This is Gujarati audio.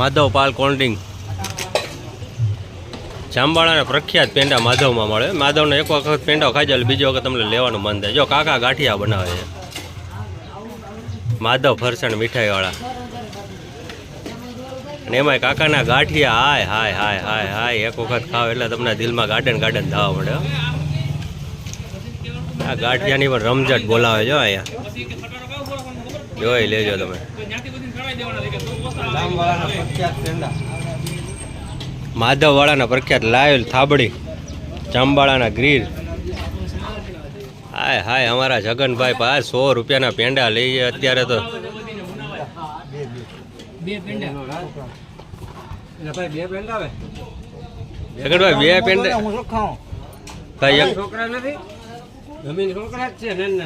માધવ પાલ કોલ્ડ્રિંક જામવાળાને પ્રખ્યાત પેંડા માધવમાં મળે. માધવને એક વખત પેંડો ખાઈ જાય, બીજી વખત તમને લેવાનું મન થાય. જો કાકા ગાંઠિયા બનાવે છે. માધવ ફરસાણ મીઠાઈવાળા. અને એમાંય કાકાના ગાંઠિયા હાય હાય હાય હાય હાય. એક વખત ખાવ એટલે તમને દિલમાં ગાર્ડન ગાર્ડન થવા મળે. આ ગાંઠિયાની પણ રમઝટ બોલાવે જો અહીંયા. જોઈ લેજો તમે. માધવવાળાના પ્રખ્યાત લાયલ થાબડી ચાંબાળાના ગ્રીલ. હાય હાય અમારા જગનભાઈ પાસે સો રૂપિયાના પેંડા લઈએ અત્યારે તો. બે પેંડા જગનભાઈ બે પેંડા? હું શું ખાઉં ભાઈ છોકરા નથી? છોકરા જ છે ને.